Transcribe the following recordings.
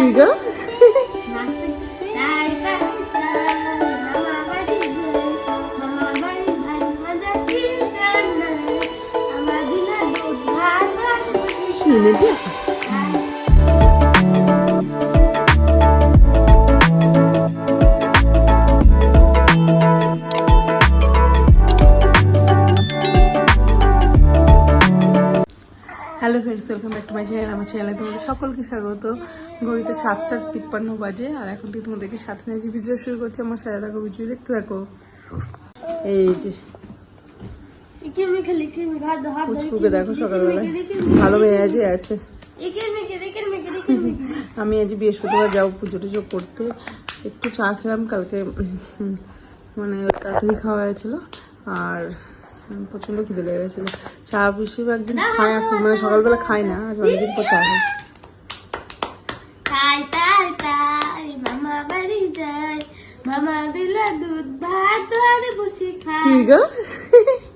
কি গো নাচে তাই তাই তাই মামা বাড়ি যাই মামা বাড়ি ভাই মজা কি জানে আমার দিলা দুধ ভাত আর বসে শুনে hello friends welcome back to my channel আমার চ্যানেলে তোমাদের সকলকে স্বাগত। ঘড়িতে সাতটা তিপ্পান্ন বাজে আর এখন থেকে তোমাদেরকে সাথে নিয়ে যে ভিডিও শুরু করছি আমার সাথে থাকো ভিডিও দেখতে থাকো এই যে পুচকুকে দেখো সকালবেলা ভালো মেয়াজে আছে। আমি আজ বৃহস্পতিবার যাব পুজো টুজো করতে। একটু চা খেলাম কালকে মানে তাড়াতাড়ি খাওয়া হয়েছিল আর প্রচণ্ড খিদে লেগে গেছিল চা বেশিরভাগ দিন খাই এখন মানে সকালবেলা খাই না। আজ অনেকদিন পর চা খাই তাই তাই তাই মামা বাড়ি যাই মামা দিলা দুধ ভাত আর বসে কি গো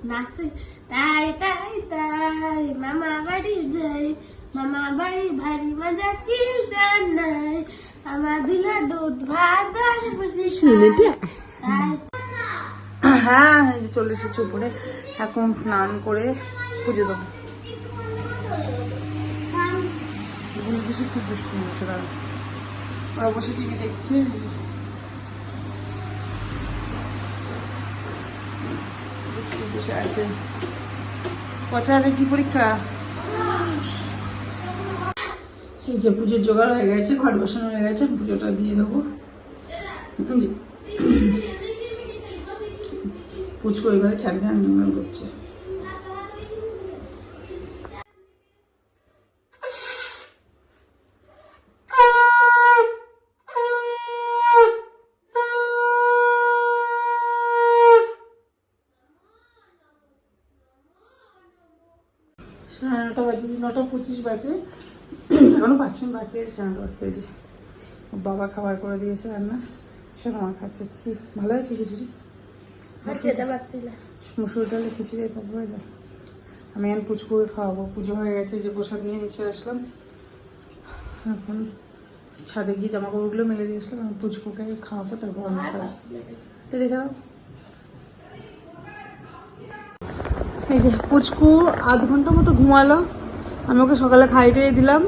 নাচে তাই তাই তাই মামা বাড়ি যাই মামা বাড়ি ভারী মজা কি জানাই আমার দিলা দুধ ভাত আর বসে শুনে হ্যাঁ চলে এসেছি উপরে। এখন স্নান করে পুজো দেবো। খুব দুষ্টু হচ্ছে কারণ ওরা বসে টিভি দেখছে। বসে আছে। পচারে কি পরীক্ষা? এই যে পুজোর জোগাড় হয়ে গেছে, ঘর বসানো হয়ে গেছে পুজোটা দিয়ে দেবো। পুচকো এবারে খ্যান খ্যান করছে। নটা বাজে নটা পঁচিশ বাজে। এখনও পাঁচ মিনিট বাকি আছে নটা বাজতে যে বাবা খাবার করে দিয়েছে রান্না। সে আমার খাচ্ছে। কি ভালো আছে খিচুড়ি? মুসুর ডালে খিচুড়ি তারপরে যা আমি এখন পুচকুকে খাওয়াবো। পুজো হয়ে গেছে যে প্রসাদ নিয়ে নিচে আসলাম। এখন ছাদে গিয়ে জামা কাপড়গুলো মেলে দিয়ে আসলাম। আমি পুচকুকে খাওয়াবো তারপর আমার কাজ। তো রেখে দাও এই যে পুচকু আধ ঘণ্টা মতো ঘুমালো। আমি ওকে সকালে খাইয়ে দিলাম।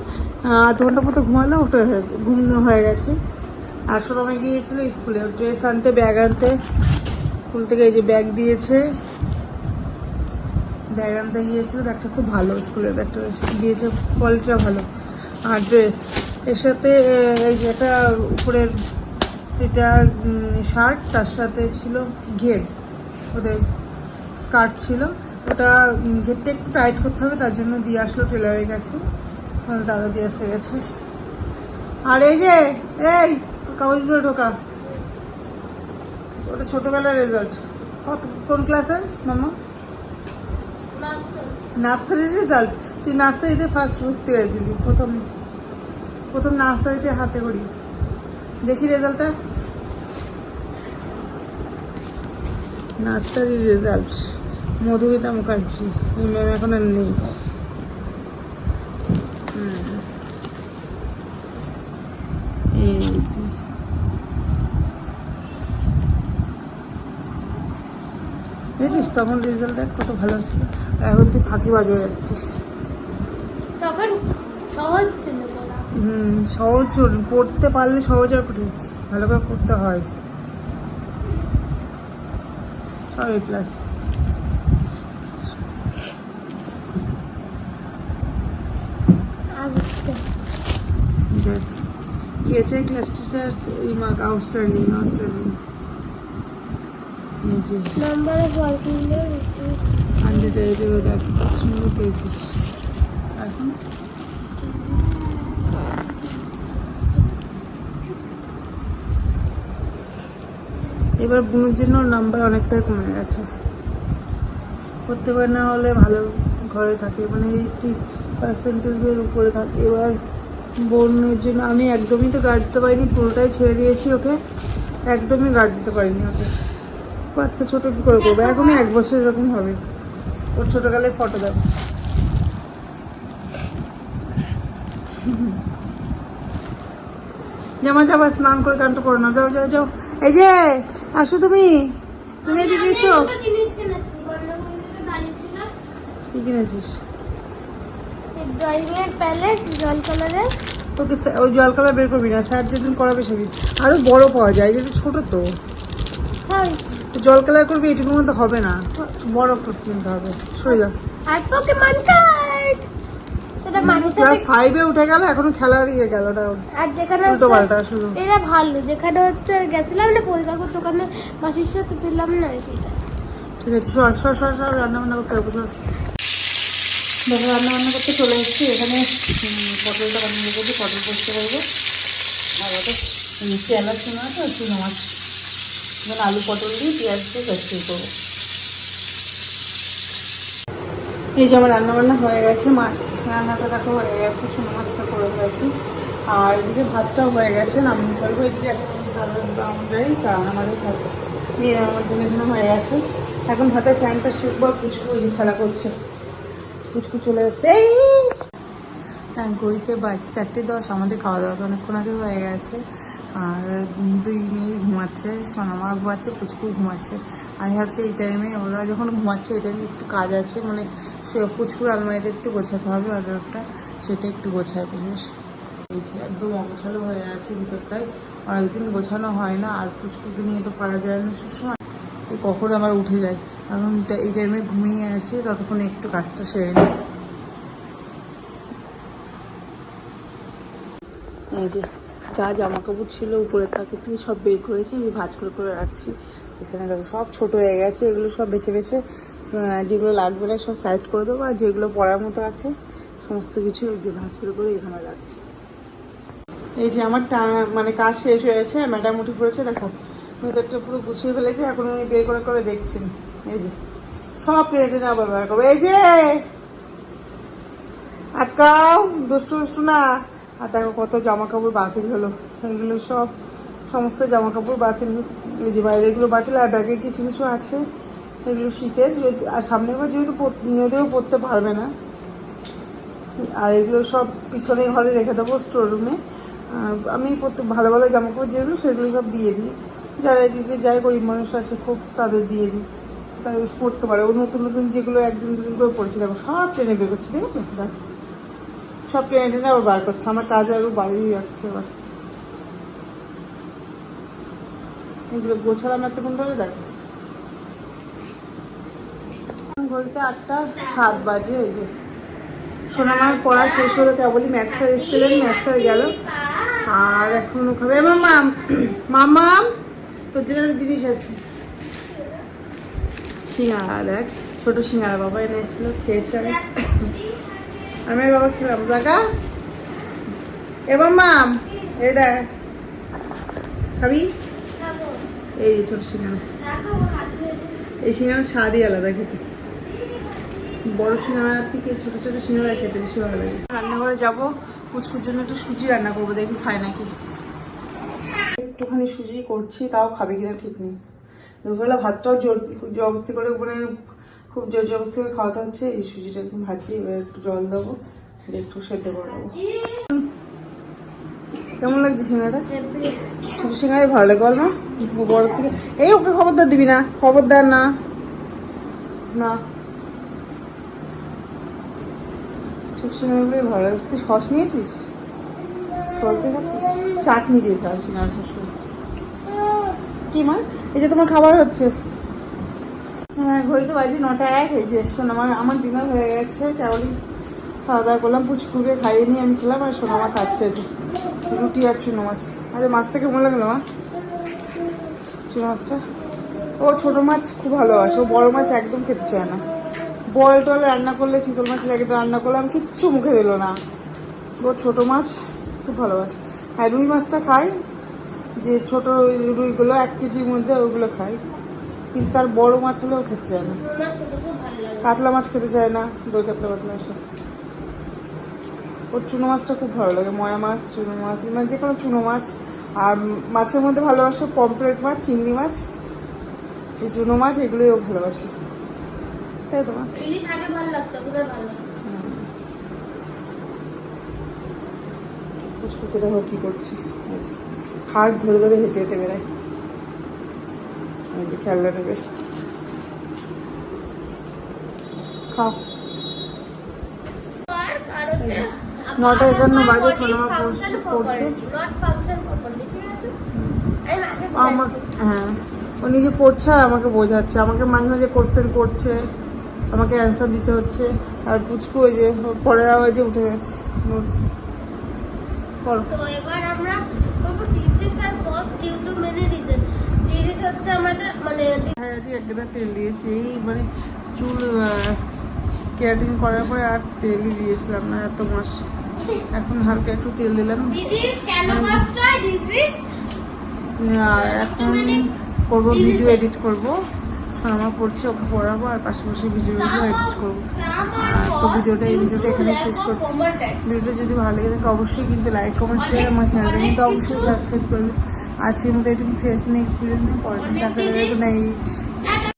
আধ ঘণ্টা মতো ঘুমালো ওটা হয়েছে, ঘুম হয়ে গেছে। আর সবাই গিয়েছিল, স্কুলে ড্রেস আনতে, ব্যাগ আনতে। স্কুল থেকে এই যে ব্যাগ দিয়েছে। ব্যাগ আনতে গিয়েছিল, ব্যাগটা খুব ভালো, স্কুলের ব্যাগটা দিয়েছে কোয়ালিটিটা ভালো। আর ড্রেস এর সাথে এই যে এটা উপরের এটা শার্ট তার সাথে ছিল ঘের। ওদের স্কার্ট ছিল। ওটা ঘেরটা একটু টাইট করতে হবে, তার জন্য দিয়ে আসলো টেলারের কাছে। দাদা দিয়ে আসতে গেছে। আর এই যে, এই কাগজগুলো ঢোকা। ওটা ছোটবেলার রেজাল্ট কত, কোন ক্লাসের মামা? নার্সারির রেজাল্ট তুই নার্সারিতে ফার্স্ট ভর্তি হয়েছিলি, প্রথম প্রথম নার্সারিতে হাতে করি। দেখি রেজাল্টটা নার্সারির রেজাল্ট মধুমিতা মুখার্জি। এই ম্যাম এখন আর নেই। হুম। এই যে। দেখেছিস তখন রেজাল্ট দেখ কত ভালো ছিল। এখন তুই ফাঁকি বাজে যাচ্ছিস। তখন সহজ ছিল হুম সহজ পড়তে পারলে সহজ আর কঠিন। ভালো করে পড়তে হয়। সব এ প্লাস আচ্ছা দেখ আছে class teacher remark outstanding outstanding এই যে। নাম্বার ফোরটিন হান্ড্রেড এইটেরও দেখ সুন্দর পেয়েছিস। এখন? এবার বুনুর জন্য নাম্বার অনেকটাই কমে গেছে। প্রত্যেকবার না হলে ভালো ঘরে থাকে মানে এইটি পার্সেন্টেজের উপরে থাকে। এবার বোনের জন্য আমি একদমই তো গার্ড দিতে পারিনি পুরোটাই ছেড়ে দিয়েছি ওকে। একদমই গার্ড দিতে পারিনি ওকে। বাচ্চা ছোট কি করে করবে? এখনই এক বছর এরকম হবে। ওর ছোটকালে ফটো দেবো জামা যাবা স্নান করে গানটা করে না যাও যাও যাও। এই যে আসো তুমি। তুমি এদিকে এসো। কি কিনেছিস? ড্রয়িং প্যালেট জল কালারের তোকে ওই জল কালার বের করবি না স্যার যেদিন করাবে সেদিন। আরও বড় পাওয়া যায় যেটা ছোট তো। হ্যাঁ। জল কালার করবি এটুকুর মধ্যে হবে না। বড় করে কিনতে হবে। সরে যাও আর পোকেমন কার্ড ক্লাস ফাইভে উঠে গেল এখনও খেলার ইয়ে গেল ওটা। আর যেখানে উল্টো হচ্ছে- পাল্টা শুরু। এটা ভালো যেখানে হচ্ছে গেছিলাম না পরিকাকুর দোকানে মাসির সাথে পেলাম না সেটা। ঠিক আছে সর সর সর সর রান্না বান্না করতে হবে দেখো রান্না বান্না করতে চলে এসেছি। এখানে পটলটা বানিয়ে রেখেছি পটল পোস্ত করব। আর ওটা চেলা আছে আর চুনো মাছ। এখানে আলু পটল দিয়ে পেঁয়াজ দিয়ে পেস্ট করব। এই যে আমার রান্না বান্না হয়ে গেছে, মাছ রান্নাটা দেখো হয়ে গেছে, চুনো মাছটা করে হয়েছে আর এদিকে ভাতটাও হয়ে গেছে নামিয়ে ফেলব এদিকে এখন আমাদেরই কারণ আমাদের ভাত আমার জন্য এখানে হয়ে গেছে। এখন ভাতের ফ্যানটা শিখব আর যে খেলা করছে। পুচকু চলে এসছে। হ্যাঁ ঘড়িতে বাজে চারটে দশ, আমাদের খাওয়া দাওয়া অনেকক্ষণ আগে হয়ে গেছে। আর দুই মেয়ে ঘুমাচ্ছে সোনামা ঘুমাচ্ছে, পুচকু ঘুমাচ্ছে। আমি ভাবছি এই টাইমে ওরা যখন ঘুমাচ্ছে, এই টাইমে একটু কাজ আছে মানে পুচকুর আলমারিটা একটু গোছাতে হবে অর্ডারটা, সেটা একটু গোছায় বুঝিস। একদম অগোছালো হয়ে আছে ভিতরটায় অনেকদিন গোছানো হয় না, আর পুচকুকে নিয়ে তো পারা যায় না সবসময়। এই কখন আবার উঠে যায়? এখন এই টাইমে ঘুমিয়ে আসি ততক্ষণ একটু কাজটা সেরে নিই যে যা জামা কাপড় ছিল, উপরের তাকে থেকে সব বের করেছি ভাঁজ করে করে রাখছি। এখানে দেখো সব ছোট হয়ে গেছে, এগুলো সব বেছে বেছে যেগুলো লাগবে না সব সাইড করে দেবো, আর যেগুলো পরার মতো আছে, সমস্ত কিছু যে ভাঁজ করে করে এখানে রাখছি। এই যে আমার মানে কাজ শেষ হয়েছে ম্যাডাম উঠে পড়েছে, দেখো। ভেতরটা পুরো গুছিয়ে ফেলেছে, এখন উনি বের করে করে দেখছেন। এই যে, সব টেনে টেনে আবার বার করব। এই যে, আটকাও, দুষ্টু দুষ্টু না। আর দেখো কত জামা কাপড় বাতিল হলো। এগুলো সব, সমস্ত জামা কাপড় বাতিল এই যে বাইরে এগুলো বাতিল, আর ব্যাগে কিছু কিছু আছে। এগুলো শীতের আর সামনে বার যেহেতু নদীও পরতে পারবে না। আর এগুলো সব পিছনে ঘরে রেখে দেবো স্টোর রুমে আমি প্রত্যেক ভালো ভালো জামা কাপড় যেগুলো, সেগুলো সব দিয়ে দিই। যারা দিতে যায়, গরিব মানুষ আছে, খুব তাদের দিয়ে দিই। তাই পড়তে পারে। নতুন নতুন যেগুলো একদিন দুদিন করে পড়েছি, দেখো, সব ট্রেনে বের করছে, ঠিক আছে? সব টেনে টেনে আবার বার করছে। আমার কাজ আরও বাড়িয়ে যাচ্ছে এবার। এগুলো গোছালাম এতক্ষণ ধরে, দেখো। ঘড়িতে আটটা সাত বাজে, এই যে। পড়া শেষ হলো কেবলই ম্যাথ স্যার এসেছিলেন ম্যাথ গেল। আর এখন ওখানে এ মামাম মামাম তোর জন্য জিনিস আছে। সিঙ্গারা, দেখ, ছোট সিঙ্গারা বাবা এনেছিল, খেয়েছি আমি। আমি বাবা খেলাম দেখা এবার মাম এই দেখ। খাবি? এই যে ছোট সিঙ্গারা। এই সিঙ্গারা স্বাদই আলাদা খেতে। বড় সিঙ্গারা থেকে ছোট ছোট সিঙ্গারা খেতে বেশি ভালো লাগে। রান্নাঘরে যাব, কুচকুর জন্য একটু সুজি রান্না করব, দেখি খায় নাকি। একটুখানি সুজি করছি, তাও খাবে কিনা ঠিক নেই। দুপুরবেলা ভাতটাও জোর জবস্তি করে মানে খুব জোর জবস্তি করে খাওয়াতে হচ্ছে। এই সুজিটা একটু ভাজি এবার একটু জল দেবো একটু সেদ্ধ করে দেবো কেমন লাগছে সিঙ্গাটা ছোট সিঙ্গারাই ভালো লাগে, বল না বড় থেকে এই ওকে খবরদার দিবি না, খবরদার না। না। ছোট সিঙ্গারাগুলোই ভালো লাগে। তুই সস নিয়েছিস? সস চাটনি দিয়ে খাওয়া সিঙ্গারা কি, মা? এই যে তোমার খাবার হচ্ছে। হ্যাঁ ঘড়িতে বাজে নটা এক হয়েছে শোনো, আমার আমার ডিনার হয়ে গেছে কেবলই খাওয়া দাওয়া করলাম পুচকুকে খাইয়ে নিয়ে আমি খেলাম, আর সোনা মা খাচ্ছে রুটি আর চুনো মাছ। আরে, মাছটা কেমন লাগল, মা? চুনো মাছটা? ও, ছোট মাছ খুব ভালো ভালোবাসে ও বড় মাছ একদম খেতে চায় না। বল টল রান্না করলে, চিতল মাছ লাগে রান্না করলাম কিচ্ছু মুখে দিল না। ও, ছোট মাছ খুব ভালোবাসে হ্যাঁ। রুই মাছটা খায় যে ছোট রুইগুলো এক কেজির মধ্যে ওগুলো খাই। কিন্তু তার বড় মাছ হলেও খেতে চায় না। কাতলা মাছ খেতে চায় না দই কাতলা কাতলা এসব। ওর চুনো মাছটা খুব ভালো লাগে ময়া মাছ চুনো মাছ মানে যে কোনো চুনো মাছ। আর মাছের মধ্যে ভালোবাসে পমফ্রেট মাছ চিংড়ি মাছ। এই চুনো মাছ এগুলোই ও ভালোবাসে। তাই তো মা? ইলিশ আগে ভালো লাগতো ভালো লাগে না। হুম। পুষ্পকে দেখো কি করছে? যে। হাত ধরে ধরে হেঁটে হেঁটে বেড়ায়। খেলনা নেবে নটা একান্ন বাজে, function পড়তে- আমার হ্যাঁ। ও নিজে পড়ছে আর আমাকে বোঝাচ্ছে। আমাকে মাঝে মাঝে কোশ্চেন করছে। আমাকে অ্যান্সার দিতে হচ্ছে। আর পুচকু ওই যে পরের আওয়াজে উঠে গেছে। নড়ছে। করো। তো এবার আমরা করব disease R cause due to many reason. Disease হচ্ছে আমাদের মানে হ্যাঁ আজকে এক তেল দিয়েছি। এই মানে চুল কেরাটিন করার পরে আর তেলই দিয়েছিলাম না এত মাস। এখন হালকা একটু তেল দিলাম। আর এখন করব ভিডিও এডিট করব। আমার পড়ছে, ওকে পড়াবো, আর পাশাপাশি ভিডিও এডিট করব। তো ভিডিওটা এই ভিডিওটা এখানে শেষ করছি। ভিডিওটা যদি ভালো লাগে থাকে, অবশ্যই কিন্তু লাইক কমেন্ট শেয়ার আমার চ্যানেলটা কিন্তু অবশ্যই সাবস্ক্রাইব করবে। আজকে মতো একটু ফেস নেক্সট ভিডিও পরে টাকা নাইট